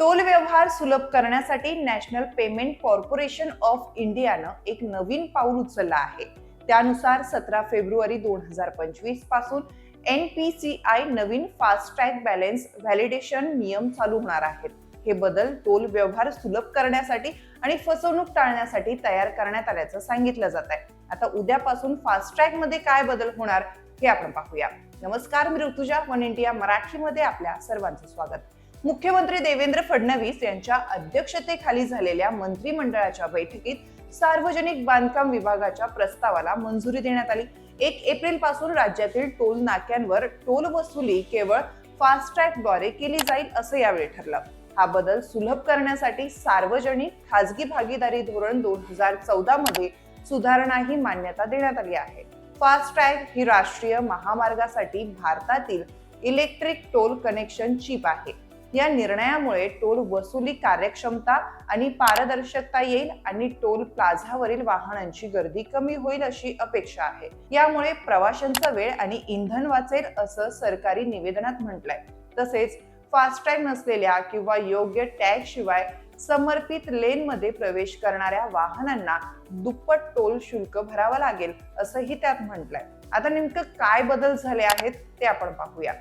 Toll व्यवहार सुलभ करण्यासाठी नॅशनल पेमेंट कॉर्पोरेशन ऑफ इंडियानं एक नवीन पाऊल उचललं आहे. त्यानुसार सतरा फेब्रुवारी दोन हजार पंचवीसपासून एन पी सी आय नवीन फास्टॅग बॅलेन्स व्हॅलिडेशन नियम चालू होणार आहेत. हे बदल टोल व्यवहार सुलभ करण्यासाठी आणि फसवणूक टाळण्यासाठी तयार करण्यात आल्याचं सांगितलं जात आहे. आता उद्यापासून फास्टॅगमध्ये काय बदल होणार हे आपण पाहूया. नमस्कार मी ऋतुजा वन इंडिया मराठीमध्ये आपल्या सर्वांचं स्वागत. मुख्यमंत्री देवेंद्र फडणवीस यांच्या अध्यक्षतेखाली झालेल्या मंत्रिमंडळाच्या बैठकीत सार्वजनिक बांधकाम विभागाच्या प्रस्तावाला मंजुरी देण्यात आली. एक एप्रिलपासून राज्यातील टोल नाक्यांवर टोल वसुली केवळ फास्टॅगद्वारे केली जाईल असं यावेळी ठरलं. हा बदल सुलभ करण्यासाठी सार्वजनिक खाजगी भागीदारी धोरण दोन हजार चौदा मध्ये सुधारणाही मान्यता देण्यात आली आहे. फास्टॅग ही राष्ट्रीय महामार्गासाठी भारतातील इलेक्ट्रिक टोल कनेक्शन चिप आहे. या निर्णयामुळे टोल वसुली कार्यक्षमता आणि पारदर्शकता येईल आणि टोल प्लाझावरील वाहनांची गर्दी कमी होईल अशी अपेक्षा आहे. यामुळे प्रवाशांचा वेळ आणि इंधन वाचेल असं सरकारी निवेदनात म्हटलंय. तसेच फास्टॅग नसलेल्या किंवा योग्य टॅग शिवाय समर्पित लेनमध्ये प्रवेश करणाऱ्या वाहनांना दुप्पट टोल शुल्क भरावं लागेल असंही त्यात म्हटलंय. आता नेमकं काय बदल झाले आहेत ते आपण पाहूया.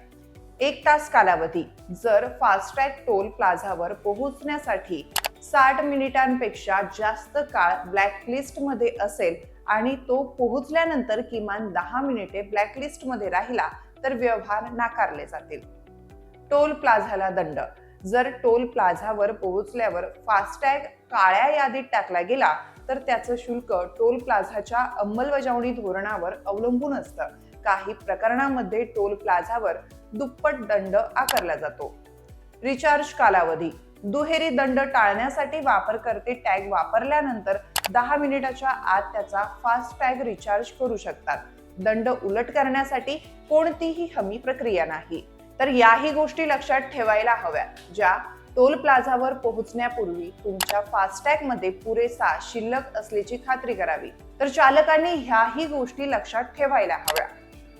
एक तास कालावधी. जर फास्टॅग टोल प्लाझावर पोहोचण्यासाठी साठ मिनिटांपेक्षा जास्त काळ ब्लॅकलिस्टमध्ये असेल आणि तो पोहोचल्यानंतर किमान दहा मिनिटे ब्लॅकलिस्टमध्ये राहिला तर व्यवहार नाकारले जातील. टोल प्लाझाला दंड. जर टोल प्लाझावर पोहोचल्यावर फास्टॅग काळ्या यादीत टाकला गेला तर त्याचं शुल्क टोल प्लाझाच्या अंमलबजावणी धोरणावर अवलंबून असतं. काही प्रकरणांमध्ये टोल प्लाझावर दुप्पट दंड आकारला जातो. रिचार्ज कालावधी. दुहेरी दंड टाळण्यासाठी वापरकर्ते टॅग वापरल्यानंतर दहा मिनिटाच्या आत त्याचा फास्ट टॅग रिचार्ज करू शकतात. दंड उलट करण्यासाठी कोणतीही हमी प्रक्रिया नाही. तर याही गोष्टी लक्षात ठेवायला हव्या ज्या टोल प्लाझावर पोहोचण्यापूर्वी तुमच्या फास्टॅगमध्ये पुरेसा शिल्लक असल्याची खात्री करावी. तर चालकांनी ह्याही गोष्टी लक्षात ठेवायला हव्या.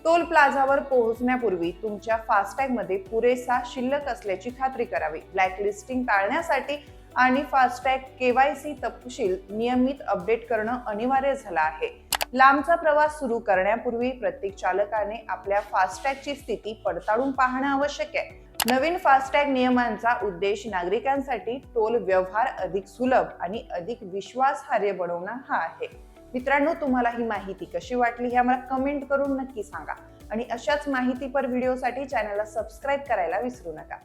टोल प्लाझावर पोहोचण्यापूर्वी तुमच्या फास्टॅगमध्ये पुरेसा शिल्लक असल्याची खात्री करावी. ब्लॅकलिस्टिंग टाळण्यासाठी आणि फास्टॅग केवायसी तपशील नियमित अपडेट करणं अनिवार्य झालं आहे. लांबचा प्रवास सुरू करण्यापूर्वी प्रत्येक चालकाने आपल्या फास्टॅगची स्थिती पडताळून पाहणं आवश्यक आहे. नवीन फास्टॅग नियमांचा उद्देश नागरिकांसाठी टोल व्यवहार अधिक सुलभ आणि अधिक विश्वासार्ह बनवणं हा आहे. मित्रांनो तुम्हाला ही माहिती कशी वाटली हे आम्हाला कमेंट करून नक्की सांगा. आणि अशाच माहितीपर व्हिडिओसाठी चॅनलला सबस्क्राईब करायला विसरू नका.